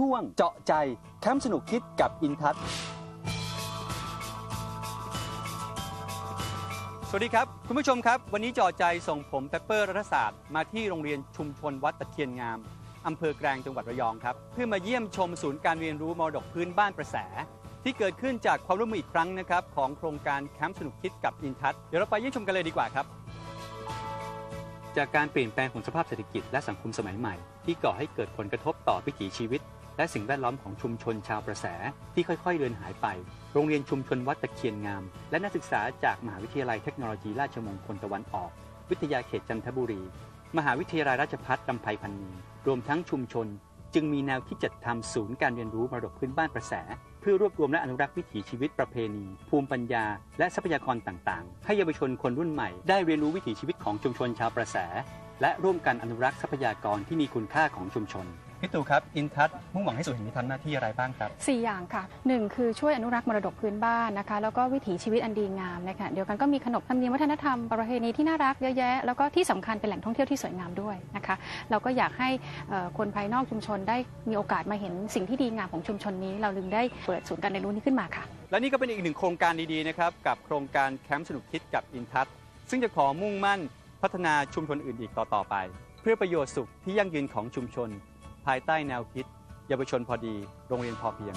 ช่วงเจาะใจแคมป์สนุกคิดกับอินทัศน์สวัสดีครับ คุณผู้ชมครับ วันนี้เจอใจส่งผมเปปเปอร์รัฐศาสตร์มาที่โรงเรียนชุมชนวัดตะเคียนงามอำเภอแกลงจังหวัดระยองครับ เพื่อมาเยี่ยมชมศูนย์การเรียนรู้มรดกพื้นบ้านประแส ที่เกิดขึ้นจากความร่วมมืออีกครั้งนะครับของโครงการแคมป์สนุกคิดกับอินทัศน์เดี๋ยวเราไปเยี่ยมชมกันเลยดีกว่าครับ จากการเปลี่ยนแปลงของสภาพเศรษฐกิจและสังคมสมัยใหม่ ที่ก่อให้เกิดผลกระทบต่อวิถีชีวิต และสิ่งแวดล้อมของชุมชนชาวประแสที่ค่อยๆเลือนหายไป โรงเรียนชุมชนวัดตะเคียนงาม และนักศึกษาจากมหาวิทยาลัยเทคโนโลยีราชมงคลตะวันออก วิทยาเขตจันทบุรี มหาวิทยาลัยราชภัฏลำไพพันนีรวมทั้งชุมชน จึงมีแนวคิดจัดทำศูนย์การเรียนรู้มรดกพื้นบ้านประแส เพื่อรวบรวมและอนุรักษ์วิถีชีวิตประเพณี ภูมิปัญญา และทรัพยากรต่างๆ ให้เยาวชนคนรุ่นใหม่ได้เรียนรู้วิถีชีวิตของชุมชนชาวประแส และร่วมกันอนุรักษ์ทรัพยากรที่มีคุณค่าของชุมชน พี่ตู่ครับอินทัศมุ่งหวังให้ศูนย์แห่งนี้ทำหน้าที่อะไรบ้างครับ 4 อย่างค่ะ 1 คือช่วยอนุรักษ์มรดกพื้นบ้านนะคะ แล้วก็วิถีชีวิตอันดีงามนะคะเดียวกันก็มีขนบธรรมเนียมวัฒนธรรมประเพณีที่น่ารักเยอะแยะ แล้วก็ที่สำคัญเป็นแหล่งท่องเที่ยวที่สวยงามด้วยนะคะ เราก็อยากให้เอ่อคนภายนอกชุมชนได้มีโอกาสมาเห็นสิ่งที่ดีงามของชุมชนนี้ เราจึงได้เปิดศูนย์การเรียนรู้นี้ขึ้นมาค่ะ และนี่ก็เป็นอีกหนึ่งโครงการดีๆนะครับกับโครงการแคมป์สนุกคิดกับอินทัศซึ่งจะขอมุ่งมั่นพัฒนาชุมชนอื่นอีกต่อๆไป เพื่อประโยชน์สุขที่ยั่งยืนของชุมชน ภายใต้แนวคิด เยาวชนพอดี โรงเรียนพอเพียง